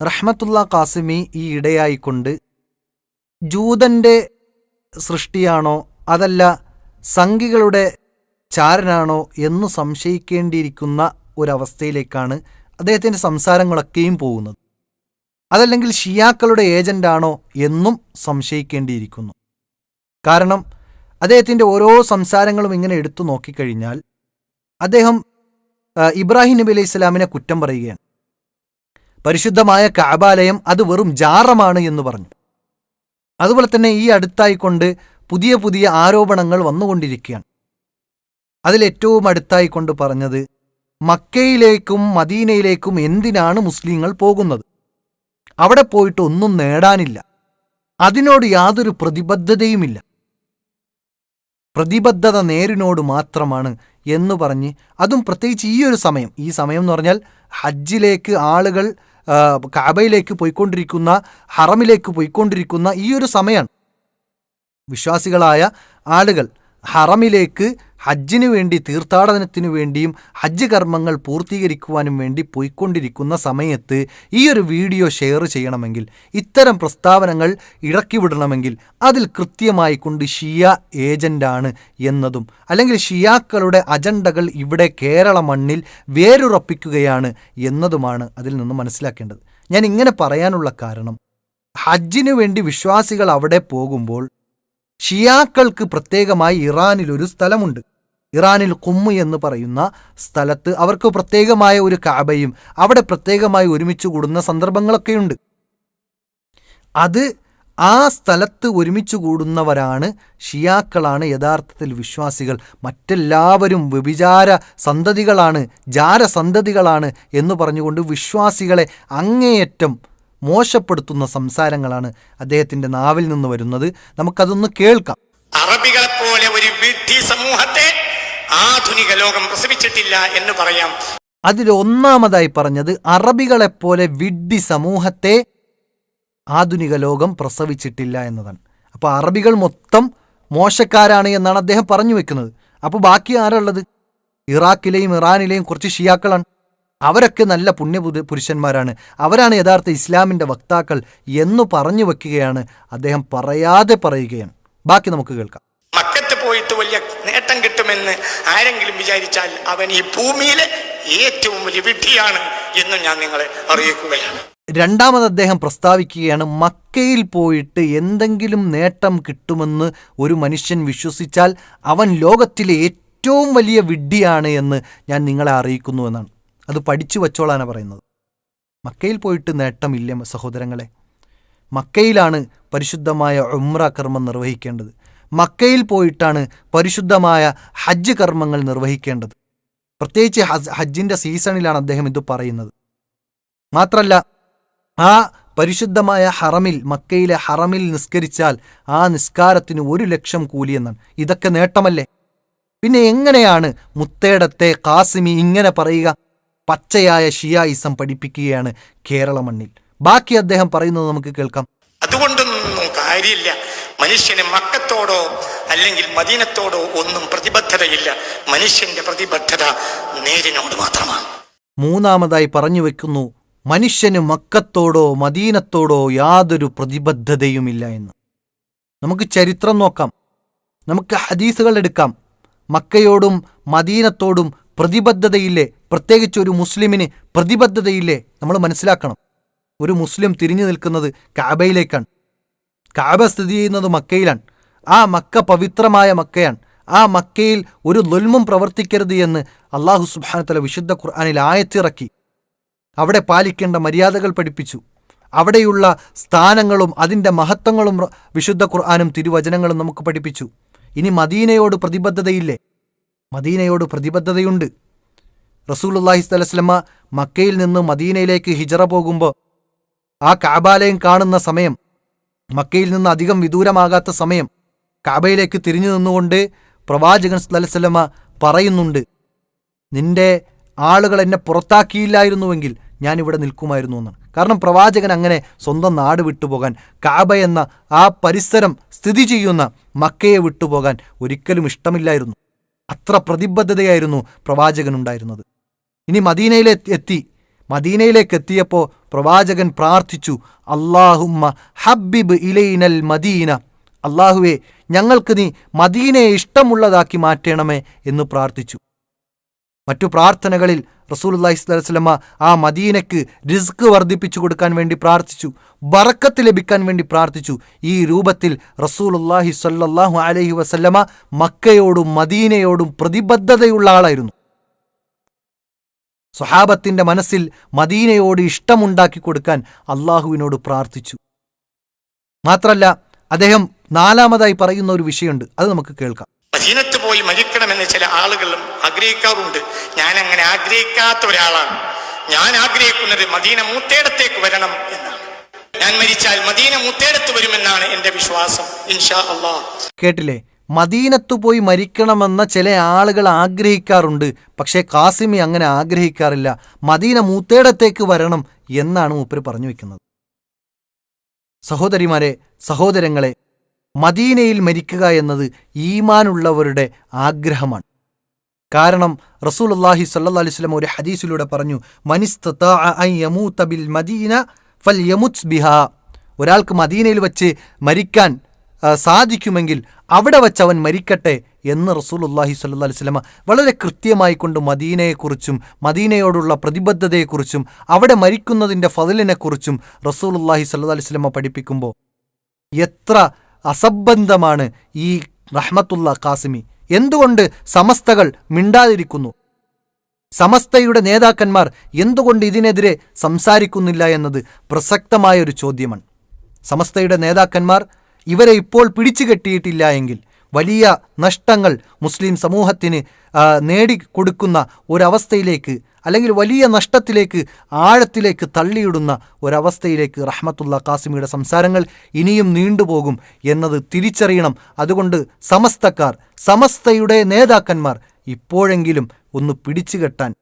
റഹ്മത്തുള്ള കാസിമി ഈ ഇടയായിക്കൊണ്ട് ജൂതന്റെ സൃഷ്ടിയാണോ അതല്ല സംഘികളുടെ ചാരനാണോ എന്ന് സംശയിക്കേണ്ടിയിരിക്കുന്ന ഒരവസ്ഥയിലേക്കാണ് അദ്ദേഹത്തിന്റെ സംസാരങ്ങളൊക്കെയും പോകുന്നത്. അതല്ലെങ്കിൽ ഷിയാക്കളുടെ ഏജന്റാണോ എന്നും സംശയിക്കേണ്ടിയിരിക്കുന്നു. കാരണം അദ്ദേഹത്തിന്റെ ഓരോ സംസാരങ്ങളും ഇങ്ങനെ എടുത്തു നോക്കിക്കഴിഞ്ഞാൽ അദ്ദേഹം ഇബ്രാഹിം നബി അലൈഹി ഇസ്ലാമിനെ കുറ്റം പറയുകയാണ്. പരിശുദ്ധമായ കാബാലയം അത് വെറും ജാറമാണ് എന്ന് പറഞ്ഞു. അതുപോലെ തന്നെ ഈ അടുത്തായിക്കൊണ്ട് പുതിയ പുതിയ ആരോപണങ്ങൾ വന്നുകൊണ്ടിരിക്കുകയാണ്. അതിലേറ്റവും അടുത്തായിക്കൊണ്ട് പറഞ്ഞത് മക്കയിലേക്കും മദീനയിലേക്കും എന്തിനാണ് മുസ്ലിങ്ങൾ പോകുന്നത്? അവിടെ പോയിട്ട് ഒന്നും നേടാനില്ല. അതിനോട് യാതൊരു പ്രതിബദ്ധതയുമില്ല. പ്രതിബദ്ധത നേരിനോട് മാത്രമാണ് എന്ന് പറഞ്ഞ് അതും പ്രത്യേകിച്ച് ഈ ഒരു സമയം. ഈ സമയം എന്ന് പറഞ്ഞാൽ ഹജ്ജിലേക്ക് ആളുകൾ ആ, കാബയിലേക്ക് പോയിക്കൊണ്ടിരിക്കുന്ന ഹറമിലേക്ക് പോയിക്കൊണ്ടിരിക്കുന്ന ഈ ഒരു സമയമാണ് വിശ്വാസികളായ ആളുകൾ ഹറമിലേക്ക് ഹജ്ജിനു വേണ്ടി തീർത്ഥാടനത്തിനു വേണ്ടിയും ഹജ്ജ് കർമ്മങ്ങൾ പൂർത്തീകരിക്കുവാനും വേണ്ടി പോയിക്കൊണ്ടിരിക്കുന്ന സമയത്ത് ഈ ഒരു വീഡിയോ ഷെയർ ചെയ്യണമെങ്കിൽ ഇത്തരം പ്രസ്താവനകൾ ഇറക്കിവിടണമെങ്കിൽ അതിൽ കൃത്യമായി കൊണ്ട് ഷിയ ഏജന്റാണ് എന്നതും അല്ലെങ്കിൽ ഷിയാക്കളുടെ അജണ്ടകൾ ഇവിടെ കേരള മണ്ണിൽ വേരുറപ്പിക്കുകയാണ് എന്നതുമാണ് അതിൽ നിന്ന് മനസ്സിലാക്കേണ്ടത്. ഞാൻ ഇങ്ങനെ പറയാനുള്ള കാരണം ഹജ്ജിനു വേണ്ടി വിശ്വാസികൾ അവിടെ പോകുമ്പോൾ ഷിയാക്കൾക്ക് പ്രത്യേകമായി ഇറാനിൽ ഒരു സ്ഥലമുണ്ട്. ഇറാനിൽ കുമ്മ് എന്ന് പറയുന്ന സ്ഥലത്ത് അവർക്ക് പ്രത്യേകമായ ഒരു കാബയും അവിടെ പ്രത്യേകമായി ഒരുമിച്ച് കൂടുന്ന സന്ദർഭങ്ങളൊക്കെയുണ്ട് അത് ആ സ്ഥലത്ത് ഒരുമിച്ച് കൂടുന്നവരാണ് ഷിയാക്കളാണ് യഥാർത്ഥത്തിൽ വിശ്വാസികൾ. മറ്റെല്ലാവരും വ്യഭിചാര സന്തതികളാണ് ജാരസന്തതികളാണ് എന്ന് പറഞ്ഞുകൊണ്ട് വിശ്വാസികളെ അങ്ങേയറ്റം മോശപ്പെടുത്തുന്ന സംസാരങ്ങളാണ് അദ്ദേഹത്തിന്റെ നാവിൽ നിന്ന് വരുന്നത്. നമുക്കതൊന്ന് കേൾക്കാം. അറബികളെ പോലെ ഒരു വിഡ്ഢി സമൂഹത്തെ ആധുനിക ലോകം പ്രസവിച്ചിട്ടില്ല എന്ന് പറയാം. അതിൽ ഒന്നാമതായി പറഞ്ഞത് അറബികളെപ്പോലെ വിഡ്ഢി സമൂഹത്തെ ആധുനിക ലോകം പ്രസവിച്ചിട്ടില്ല എന്നതാണ്. അപ്പോൾ അറബികൾ മൊത്തം മോശക്കാരാണ് എന്നാണ് അദ്ദേഹം പറഞ്ഞു വെക്കുന്നത്. അപ്പോൾ ബാക്കി ആരുള്ളത് ഇറാഖിലെയും ഇറാനിലെയും കുറച്ച് ഷിയാക്കളാണ്. അവരൊക്കെ നല്ല പുണ്യ പുരു- പുരുഷന്മാരാണ്. അവരാണ് യഥാർത്ഥ ഇസ്ലാമിന്റെ വക്താക്കൾ എന്ന് പറഞ്ഞു വെക്കുകയാണ്. അദ്ദേഹം പറയാതെ പറയുകയാണ്. ബാക്കി നമുക്ക് കേൾക്കാം. മക്കത്ത് പോയിട്ട് വലിയ നേട്ടം കിട്ടുമെന്ന് ആരെങ്കിലും വിചാരിച്ചാൽ അവൻ ഈ ഭൂമിയിലെ ഏറ്റവും വലിയ വിഡ്ഢിയാണ് എന്ന് ഞാൻ നിങ്ങളെ അറിയിക്കുകയാണ്. രണ്ടാമത് അദ്ദേഹം പ്രസ്താവിക്കുകയാണ് മക്കയിൽ പോയിട്ട് എന്തെങ്കിലും നേട്ടം കിട്ടുമെന്ന് ഒരു മനുഷ്യൻ വിശ്വസിച്ചാൽ അവൻ ലോകത്തിലെ ഏറ്റവും വലിയ വിഡ്ഢിയാണ് എന്ന് ഞാൻ നിങ്ങളെ അറിയിക്കുന്നു എന്നാണ്. അത് പഠിച്ചു വച്ചോളാണ് പറയുന്നത്. മക്കയിൽ പോയിട്ട് നേട്ടമില്ല സഹോദരങ്ങളെ? മക്കയിലാണ് പരിശുദ്ധമായ ഉമ്ര കർമ്മം നിർവഹിക്കേണ്ടത്. മക്കയിൽ പോയിട്ടാണ് പരിശുദ്ധമായ ഹജ്ജ് കർമ്മങ്ങൾ നിർവഹിക്കേണ്ടത്. പ്രത്യേകിച്ച് ഹസ് ഹജ്ജിന്റെ സീസണിലാണ് അദ്ദേഹം ഇത് പറയുന്നത്. മാത്രമല്ല ആ പരിശുദ്ധമായ ഹറമിൽ മക്കയിലെ ഹറമിൽ നിസ്കരിച്ചാൽ ആ നിസ്കാരത്തിന് ഒരു ലക്ഷം കൂലി എന്നാണ്. ഇതൊക്കെ നേട്ടമല്ലേ? പിന്നെ എങ്ങനെയാണ് മുത്തേടത്തെ കാസിമി ഇങ്ങനെ പറയുക? പച്ചയായ ഷിയായിസം പഠിപ്പിക്കുകയാണ് കേരള മണ്ണിൽ ബാക്കി അദ്ദേഹം പറയുന്നത് നമുക്ക് കേൾക്കാം. അതുകൊണ്ടൊന്നും കാര്യമില്ല. മനുഷ്യന് മക്കത്തോടോ അല്ലെങ്കിൽ മദീനത്തോടോ ഒന്നും പ്രതിബദ്ധതയില്ല. മനുഷ്യന്റെ പ്രതിബദ്ധത നേരിനോട് മാത്രമാണ്. മൂന്നാമതായി പറഞ്ഞു വെക്കുന്നു മനുഷ്യന് മക്കത്തോടോ മദീനത്തോടോ യാതൊരു പ്രതിബദ്ധതയുമില്ല എന്ന്. നമുക്ക് ചരിത്രം നോക്കാം. നമുക്ക് ഹദീസുകൾ എടുക്കാം. മക്കയോടും മദീനത്തോടും പ്രതിബദ്ധതയില്ലേ? പ്രത്യേകിച്ച് ഒരു മുസ്ലിമിന് പ്രതിബദ്ധതയില്ലേ? നമ്മൾ മനസ്സിലാക്കണം. ഒരു മുസ്ലിം തിരിഞ്ഞു നിൽക്കുന്നത് കാബയിലേക്കാണ്. കാബ സ്ഥിതി ചെയ്യുന്നത് മക്കയിലാണ്. ആ മക്ക പവിത്രമായ മക്കയാണ്. ആ മക്കയിൽ ഒരു ദുൽമും പ്രവർത്തിക്കരുത് എന്ന് അള്ളാഹു സുബാനത്തല വിശുദ്ധ ഖുർആാനിൽ ആയത്തിറക്കി. അവിടെ പാലിക്കേണ്ട മര്യാദകൾ പഠിപ്പിച്ചു. അവിടെയുള്ള സ്ഥാനങ്ങളും അതിന്റെ മഹത്വങ്ങളും വിശുദ്ധ ഖുർആാനും തിരുവചനങ്ങളും നമുക്ക് പഠിപ്പിച്ചു. ഇനി മദീനയോട് പ്രതിബദ്ധതയില്ലേ? മദീനയോട് പ്രതിബദ്ധതയുണ്ട്. റസൂലുല്ലാഹി സ്വലസ്ലമ മക്കയിൽ നിന്ന് മദീനയിലേക്ക് ഹിജറ പോകുമ്പോൾ ആ കാബാലയം കാണുന്ന സമയം മക്കയിൽ നിന്ന് അധികം വിദൂരമാകാത്ത സമയം കാബയിലേക്ക് തിരിഞ്ഞു നിന്നുകൊണ്ട് പ്രവാചകൻ സ്വലസ്ലമ പറയുന്നുണ്ട് നിന്റെ ആളുകൾ എന്നെ പുറത്താക്കിയില്ലായിരുന്നുവെങ്കിൽ ഞാൻ ഇവിടെ നിൽക്കുമായിരുന്നു എന്നാണ്. കാരണം പ്രവാചകൻ അങ്ങനെ സ്വന്തം നാട് വിട്ടുപോകാൻ കാബ എന്ന ആ പരിസരം സ്ഥിതി ചെയ്യുന്ന മക്കയെ വിട്ടുപോകാൻ ഒരിക്കലും ഇഷ്ടമില്ലായിരുന്നു. അത്ര പ്രതിബദ്ധതയായിരുന്നു പ്രവാചകനുണ്ടായിരുന്നത്. ഇനി മദീനയിലെ എത്തി മദീനയിലേക്ക് എത്തിയപ്പോൾ പ്രവാചകൻ പ്രാർത്ഥിച്ചു അള്ളാഹുമ്മ ഹബ്ബിബ് ഇലൈനൽ മദീന അള്ളാഹുവെ ഞങ്ങൾക്ക് നീ മദീനയെ ഇഷ്ടമുള്ളതാക്കി മാറ്റണമേ എന്ന് പ്രാർത്ഥിച്ചു. മറ്റു പ്രാർത്ഥനകളിൽ അലൈഹി വസല്ലമ ആ മദീനയ്ക്ക് റിസ്ക് വർദ്ധിപ്പിച്ചു കൊടുക്കാൻ വേണ്ടി പ്രാർത്ഥിച്ചു ബറക്കത്ത് ലഭിക്കാൻ വേണ്ടി പ്രാർത്ഥിച്ചു. ഈ രൂപത്തിൽ റസൂലുള്ളാഹി സല്ലാഹു അലഹി വസല്ലമ മക്കയോടും മദീനയോടും പ്രതിബദ്ധതയുള്ള ആളായിരുന്നു. സ്വഹാബത്തിന്റെ മനസ്സിൽ മദീനയോട് ഇഷ്ടമുണ്ടാക്കി കൊടുക്കാൻ അള്ളാഹുവിനോട് പ്രാർത്ഥിച്ചു. മാത്രല്ല അദ്ദേഹം നാലാമതായി പറയുന്ന ഒരു വിഷയമുണ്ട് അത് നമുക്ക് കേൾക്കാം. മദീനത്ത് പോയി മരിക്കണമെന്ന് ചില ആളുകളും ആഗ്രഹിക്കാറുണ്ട്. ഞാൻ അങ്ങനെ ആഗ്രഹിക്കാത്ത ഒരാളാണ്. ഞാൻ ആഗ്രഹിക്കുന്നത് മദീന മൂത്തേടത്തേക്ക് വരണം എന്നാണ്. ഞാൻ മരിച്ചാൽ മദീന മൂത്തേടത്ത് വരുമെന്നാണ് എന്റെ വിശ്വാസം. ഇൻഷാ അള്ളാ. കേട്ടില്ലേ? മദീനത്ത് പോയി മരിക്കണമെന്ന ചില ആളുകൾ ആഗ്രഹിക്കാറുണ്ട്. പക്ഷേ കാസിമി അങ്ങനെ ആഗ്രഹിക്കാറില്ല. മദീന മൂത്തേടത്തേക്ക് വരണം എന്നാണ് മൂപ്പര് പറഞ്ഞു വെക്കുന്നത്. സഹോദരിമാരെ സഹോദരങ്ങളെ മദീനയിൽ മരിക്കുക എന്നത് ഈമാനുള്ളവരുടെ ആഗ്രഹമാണ്. കാരണം റസൂൽ അള്ളാഹി അലൈഹി വസല്ലം ഒരു ഹദീസിലൂടെ പറഞ്ഞു മദീന ഫൽയമുത് ബിഹാ. ഒരാൾക്ക് മദീനയിൽ വച്ച് മരിക്കാൻ സാധിക്കുമെങ്കിൽ അവിടെ വച്ച് അവൻ മരിക്കട്ടെ എന്ന് റസൂൽ അള്ളാഹി അലൈഹി അലിസ്ലമ വളരെ കൃത്യമായി കൊണ്ട് മദീനയെക്കുറിച്ചും മദീനയോടുള്ള പ്രതിബദ്ധതയെക്കുറിച്ചും അവിടെ മരിക്കുന്നതിന്റെ ഫതിലിനെക്കുറിച്ചും റസൂൽ അള്ളാഹി അലൈഹി അലിസ്ലമ പഠിപ്പിക്കുമ്പോൾ എത്ര അസംബന്ധമാണ് ഈ റഹ്മത്തുള്ള കാസിമി എന്തുകൊണ്ട് സമസ്തകൾ മിണ്ടാതിരിക്കുന്നു? സമസ്തയുടെ നേതാക്കന്മാർ എന്തുകൊണ്ട് ഇതിനെതിരെ സംസാരിക്കുന്നില്ല എന്നത് പ്രസക്തമായ ഒരു ചോദ്യമാണ്. സമസ്തയുടെ നേതാക്കന്മാർ ഇവരെ ഇപ്പോൾ പിടിച്ചു കെട്ടിയിട്ടില്ല എങ്കിൽ വലിയ നഷ്ടങ്ങൾ മുസ്ലിം സമൂഹത്തിന് നേടിക്കൊടുക്കുന്ന ഒരവസ്ഥയിലേക്ക് അല്ലെങ്കിൽ വലിയ നഷ്ടത്തിലേക്ക് ആഴത്തിലേക്ക് തള്ളിയിടുന്ന ഒരവസ്ഥയിലേക്ക് റഹ്മത്തുള്ള കാസിമിയുടെ സംസാരങ്ങൾ ഇനിയും നീണ്ടുപോകും എന്നത് തിരിച്ചറിയണം. അതുകൊണ്ട് സമസ്തക്കാർ സമസ്തയുടെ നേതാക്കന്മാർ ഇപ്പോഴെങ്കിലും ഒന്ന് പിടിച്ചുകെട്ടാൻ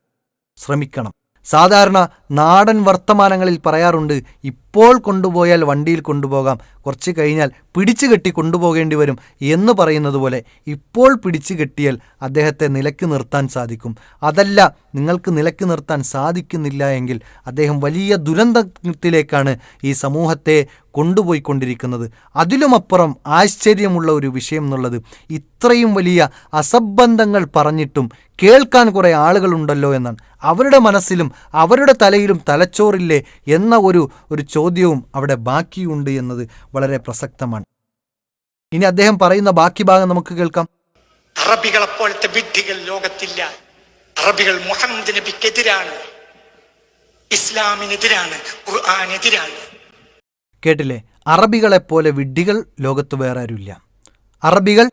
ശ്രമിക്കണം. സാധാരണ നാടൻ വർത്തമാനങ്ങളിൽ പറയാറുണ്ട് ഇപ്പോൾ കൊണ്ടുപോയാൽ വണ്ടിയിൽ കൊണ്ടുപോകാം കുറച്ച് കഴിഞ്ഞാൽ പിടിച്ചു കെട്ടി കൊണ്ടുപോകേണ്ടി വരും എന്ന് പറയുന്നത് പോലെ ഇപ്പോൾ പിടിച്ചു കെട്ടിയാൽ അദ്ദേഹത്തെ നിലയ്ക്ക് നിർത്താൻ സാധിക്കും. അതല്ല നിങ്ങൾക്ക് നിലയ്ക്ക് നിർത്താൻ സാധിക്കുന്നില്ല എങ്കിൽ അദ്ദേഹം വലിയ ദുരന്തത്തിലേക്കാണ് ഈ സമൂഹത്തെ കൊണ്ടുപോയിക്കൊണ്ടിരിക്കുന്നത്. അതിലുമപ്പുറം ആശ്ചര്യമുള്ള ഒരു വിഷയം എന്നുള്ളത് ഇത്രയും വലിയ അസംബന്ധങ്ങൾ പറഞ്ഞിട്ടും കേൾക്കാൻ കുറേ ആളുകളുണ്ടല്ലോ എന്നാണ്. അവരുടെ മനസ്സിലും അവരുടെ തലയിലും തലച്ചോറില്ലേ എന്ന ഒരു ഒരു ചോദ്യവും അവിടെ ബാക്കിയുണ്ട് എന്നത് വളരെ പ്രസക്തമാണ്. ഇനി അദ്ദേഹം പറയുന്ന ബാക്കി ഭാഗം നമുക്ക് കേൾക്കാം. അറബികളെ പോലത്തെ വിഡ്ഢികൾ ലോകത്തില്ല. അറബികൾ മുഹമ്മദ് നബിക്കെതിരാണ്. ഇസ്ലാമിനെതിരാണ്. ഖുർആാനെതിരാണ്. കേട്ടില്ലേ? അറബികളെപ്പോലെ വിഡ്ഢികൾ ലോകത്ത് വേറെ ആരുമില്ല. അറബികൾ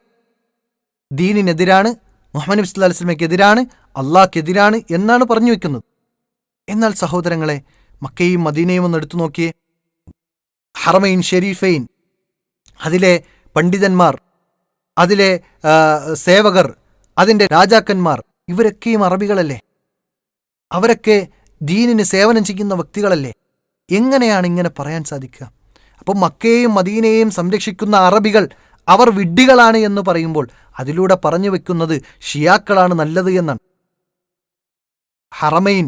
ദീനിനെതിരാണ് മുഹമ്മദ് നബി വസല്ലമയ്ക്കെതിരാണ് അള്ളാഹ്ക്കെതിരാണ് എന്നാണ് പറഞ്ഞു വെക്കുന്നത്. എന്നാൽ സഹോദരങ്ങളെ മക്കയും മദീനയും ഒന്ന് എടുത്തു നോക്കിയേ. ഹറമൈൻ ഷെരീഫൈൻ അതിലെ പണ്ഡിതന്മാർ അതിലെ സേവകർ അതിന്റെ രാജാക്കന്മാർ ഇവരൊക്കെയും അറബികളല്ലേ? അവരൊക്കെ ദീനിന് സേവനം ചെയ്യുന്ന വ്യക്തികളല്ലേ? എങ്ങനെയാണ് ഇങ്ങനെ പറയാൻ സാധിക്കുക? അപ്പം മക്കയെയും മദീനയെയും സംരക്ഷിക്കുന്ന അറബികൾ അവർ വിഡ്ഢികളാണ് എന്ന് പറയുമ്പോൾ അതിലൂടെ പറഞ്ഞു വെക്കുന്നത് ഷിയാക്കളാണ് നല്ലത് എന്നാണ്. ഹറമൈൻ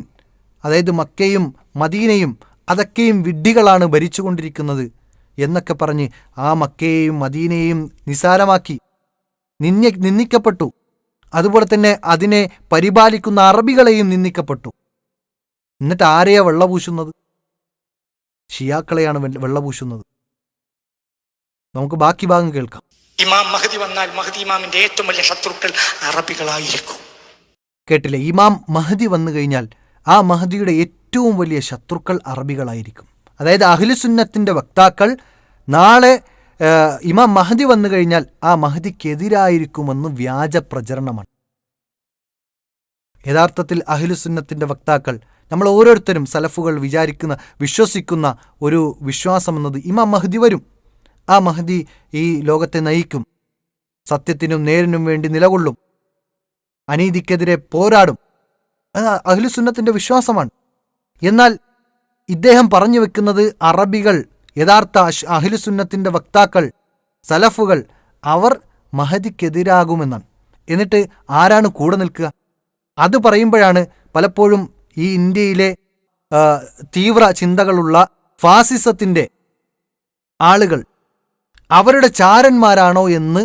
അതായത് മക്കയും മദീനയും അതൊക്കെയും വിഡ്ഢികളാണ് ഭരിച്ചുകൊണ്ടിരിക്കുന്നത് എന്നൊക്കെ പറഞ്ഞ് ആ മക്കയെയും മദീനയെയും നിസാരമാക്കി നിന്യ നിന്ദിക്കപ്പെട്ടു. അതുപോലെ തന്നെ അതിനെ പരിപാലിക്കുന്ന അറബികളെയും നിന്ദിക്കപ്പെട്ടു. എന്നിട്ട് ആരെയാ വെള്ളപൂശുന്നത് ഷിയാക്കളെയാണ് വെള്ളപൂശുന്നത് നമുക്ക് ബാക്കി ഭാഗം കേൾക്കാം. ഇമാം മഹദി വന്നാൽ മഹദി ഇമാമിന്റെ ഏറ്റവും വലിയ ശത്രുക്കൾ അറബികളായിരിക്കും. കേട്ടില്ലേ? ഇമാം മഹദി വന്നു കഴിഞ്ഞാൽ ആ മഹദിയുടെ ഏറ്റവും വലിയ ശത്രുക്കൾ അറബികളായിരിക്കും. അതായത് അഖിലുസുന്നത്തിന്റെ വക്താക്കൾ നാളെ ഇമാം മഹദി വന്നു കഴിഞ്ഞാൽ ആ മഹദിക്കെതിരായിരിക്കുമെന്ന് വ്യാജ പ്രചരണമാണ്. യഥാർത്ഥത്തിൽ അഖിലുസുന്നത്തിന്റെ വക്താക്കൾ നമ്മൾ ഓരോരുത്തരും സലഫുകൾ വിചാരിക്കുന്ന വിശ്വസിക്കുന്ന ഒരു വിശ്വാസം എന്നത് ഇമാം മഹദി വരും. ആ മഹദി ഈ ലോകത്തെ നയിക്കും. സത്യത്തിനും നേരിനും വേണ്ടി നിലകൊള്ളും. അനീതിക്കെതിരെ പോരാടും. അത് അഖിലുസുന്നത്തിന്റെ വിശ്വാസമാണ്. എന്നാൽ ഇദ്ദേഹം പറഞ്ഞു വെക്കുന്നത് അറബികൾ യഥാർത്ഥ അഖിലുസുന്നത്തിന്റെ വക്താക്കൾ സലഫുകൾ അവർ മഹദിക്കെതിരാകുമെന്നാണ്. എന്നിട്ട് ആരാണ് കൂടെ നിൽക്കുക? അത് പറയുമ്പോഴാണ് പലപ്പോഴും ഈ ഇന്ത്യയിലെ തീവ്ര ചിന്തകളുള്ള ഫാസിസത്തിന്റെ ആളുകൾ അവരുടെ ചാരന്മാരാണോ എന്ന്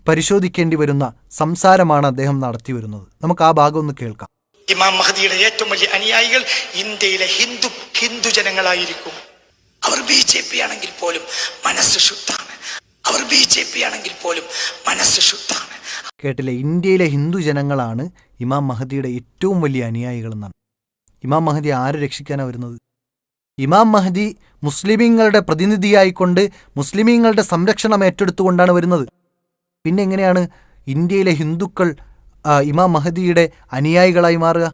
പരിശോധിക്കേണ്ടി വരുന്ന സംസാരമാണ് അദ്ദേഹം നടത്തി വരുന്നത്. നമുക്ക് ആ ഭാഗം ഒന്ന് കേൾക്കാം. ഇമാം മഹദിയുടെ ഏറ്റവും വലിയ അനുയായികൾ ഇന്ത്യയിലെ ഹിന്ദു ഹിന്ദു ജനങ്ങളായിരിക്കും. അവർ ബി ജെ പി ആണെങ്കിൽ പോലും മനസ്സ് ശുദ്ധാണ്. അവർ ബി ജെ പി ആണെങ്കിൽ പോലും മനസ്സ് ശുദ്ധാണ്. കേട്ടില്ലേ? ഇന്ത്യയിലെ ഹിന്ദു ജനങ്ങളാണ് ഇമാം മഹദിയുടെ ഏറ്റവും വലിയ അനുയായികൾ എന്നാണ്. ഇമാം മഹദി ആരെ രക്ഷിക്കാനാണ് വരുന്നത്? ഇമാം മഹദി മുസ്ലിമീങ്ങളുടെ പ്രതിനിധിയായിക്കൊണ്ട് മുസ്ലിമീങ്ങളുടെ സംരക്ഷണം ഏറ്റെടുത്തുകൊണ്ടാണ് വരുന്നത്. പിന്നെ എങ്ങനെയാണ് ഇന്ത്യയിലെ ഹിന്ദുക്കൾ ഇമാം മഹദിയുടെ അനുയായികളായി മാറുക?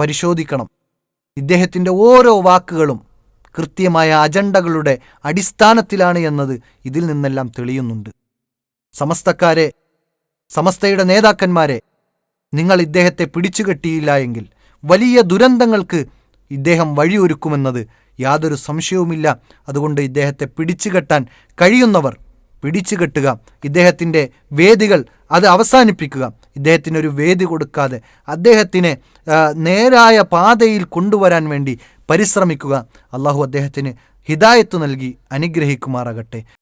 പരിശോധിക്കണം. ഇദ്ദേഹത്തിന്റെ ഓരോ വാക്കുകളും കൃത്യമായ അജണ്ടകളുടെ അടിസ്ഥാനത്തിലാണ് എന്നത് ഇതിൽ നിന്നെല്ലാം തെളിയുന്നുണ്ട്. സമസ്തക്കാരെ സമസ്തയുടെ നേതാക്കന്മാരെ നിങ്ങൾ ഇദ്ദേഹത്തെ പിടിച്ചുകെട്ടിയില്ല എങ്കിൽ വലിയ ദുരന്തങ്ങൾക്ക് ഇദ്ദേഹം വഴിയൊരുക്കുമെന്നത് യാതൊരു സംശയവുമില്ല. അതുകൊണ്ട് ഇദ്ദേഹത്തെ പിടിച്ചുകെട്ടാൻ കഴിയുന്നവർ പിടിച്ചുകെട്ടുക ഇദ്ദേഹത്തിന്റെ വേദികൾ അത് അവസാനിപ്പിക്കുക. ഇദ്ദേഹത്തിന് ഒരു വേദി കൊടുക്കാതെ അദ്ദേഹത്തിനെ നേരായ പാതയിൽ കൊണ്ടുവരാൻ വേണ്ടി പരിശ്രമിക്കുക. അള്ളാഹു അദ്ദേഹത്തിന് ഹിദായത്ത് നൽകി അനുഗ്രഹിക്കുമാറാകട്ടെ.